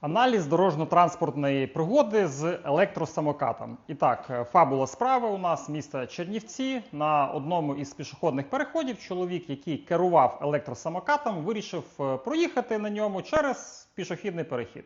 Аналіз дорожньо-транспортної пригоди з електросамокатом. І так, е, фабула справи у нас місто Чернівці. На одному із пішохідних переходів чоловік, який керував електросамокатом, вирішив е, проїхати на ньому через пішохідний перехід.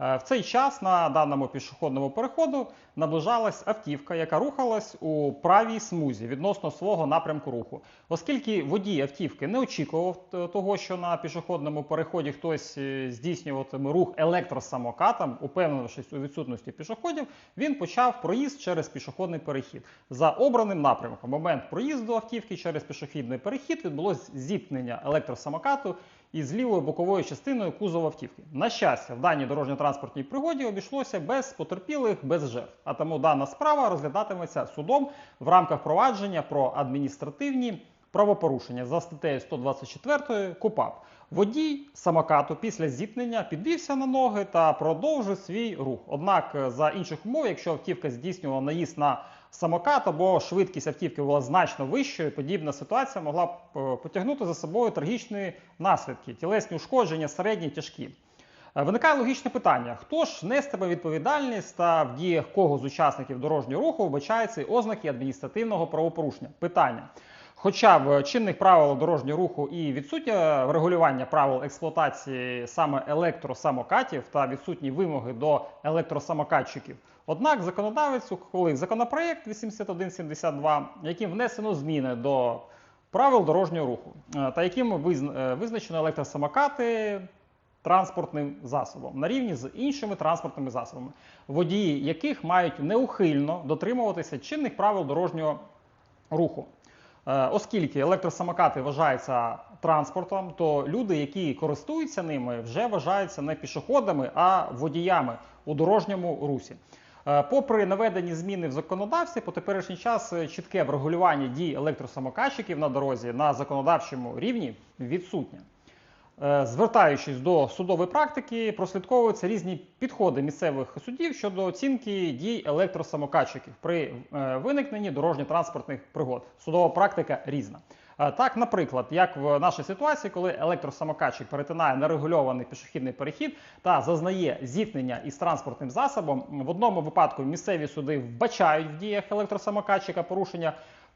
Е, В цей час на даному пішохідному переходу наближалась автівка, яка рухалась у правій смузі відносно свого напрямку руху. Оскільки водій автівки не очікував того, що на пішохідному переході хтось е, здійснюватиме рух електросамокатом, упевнившись у відсутності пішоходів, він почав проїзд через пішохідний перехід. За обраним напрямком, момент проїзду автівки через пішохідний перехід відбулось зіткнення електросамокату із лівою боковою частиною кузова автівки. На щастя, в даній дорожньо-транспортній пригоді обійшлося без потерпілих, без жертв. А тому дана справа розглядатиметься судом в рамках провадження про адміністративні правопорушення за статтею 124 КУПАП. Водій самокату після зіткнення підвівся на ноги та продовжив свій рух. Однак, е, за інших умов, якщо автівка здійснювала наїзд на самокат або швидкість автівки була значно вищою, подібна ситуація могла б е, потягнути за собою трагічні наслідки, тілесні ушкодження, середні, тяжкі. Е, Виникає логічне питання: хто ж нестиме відповідальність та в діях кого з учасників дорожнього руху вбачаються ознаки адміністративного правопорушення? Питання. Хоча в чинних правилах дорожнього руху і відсутнє врегулювання правил експлуатації саме електросамокатів та відсутні вимоги до електросамокатчиків. Однак законодавець ухвалив законопроект 8172, яким внесено зміни до правил дорожнього руху, е, та яким е, визначено електросамокати транспортним засобом на рівні з іншими транспортними засобами, водії яких мають неухильно дотримуватися чинних правил дорожнього руху. Е, Оскільки електросамокати вважаються транспортом, то люди, які користуються ними, вже вважаються не пішоходами, а водіями у дорожньому русі. Е, Попри наведені зміни в законодавстві, по теперішній час е, чітке врегулювання дій електросамокатчиків на дорозі на законодавчому рівні відсутнє. Е, Звертаючись до судової практики, прослідковуються різні підходи місцевих судів щодо оцінки дій електросамокатчиків при е, виникненні дорожньо-транспортних пригод. Судова практика різна. Е, Так, наприклад, як в нашій ситуації, коли електросамокатчик перетинає нерегульований пішохідний перехід та зазнає зіткнення із транспортним засобом, в одному випадку місцеві суди вбачають в діях електросамокатчика порушення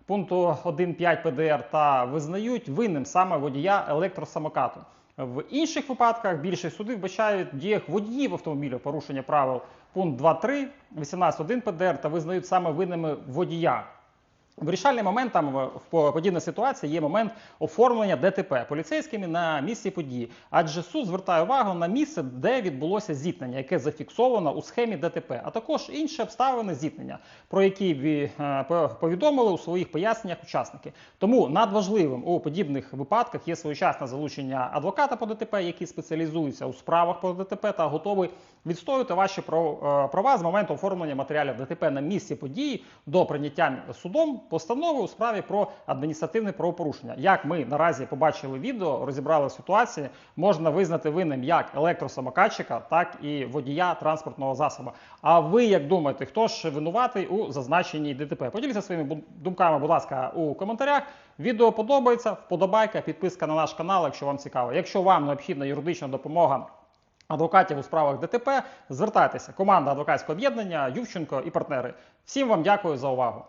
пункту 1.5 ПДР та визнають винним саме водія електросамокату. В інших випадках більше суди вбачають діях водіїв автомобіля порушення правил пункт 2.3, 18.1 ПДР та визнають саме винними водія. Вирішальним моментом в в подібній ситуації є момент оформлення ДТП поліцейськими на місці події, адже суд звертає увагу на місце, де відбулося зіткнення, яке зафіксовано у схемі ДТП, а також інші обставини зіткнення, про які е, повідомили у своїх поясненнях учасники. Тому надважливим у подібних випадках є своєчасне залучення адвоката по ДТП, який спеціалізується у справах по ДТП та готовий відстоювати ваші е, права з моменту оформлення матеріалів ДТП на місці події до прийняття судом постанови у справі про адміністративне правопорушення. Як ми наразі побачили відео, розібрали ситуацію, можна визнати винним як електросамокатчика, так і водія транспортного засобу. А ви як думаєте, хто ж винуватий у зазначеній ДТП? Поділіться своїми думками, будь ласка, у коментарях. Відео подобається, вподобайка, підписка на наш канал, якщо вам цікаво. Якщо вам необхідна юридична допомога. Адвокатів у справах ДТП звертайтеся. Команда адвокатського об'єднання Ювченко і партнери. Всім вам дякую за увагу.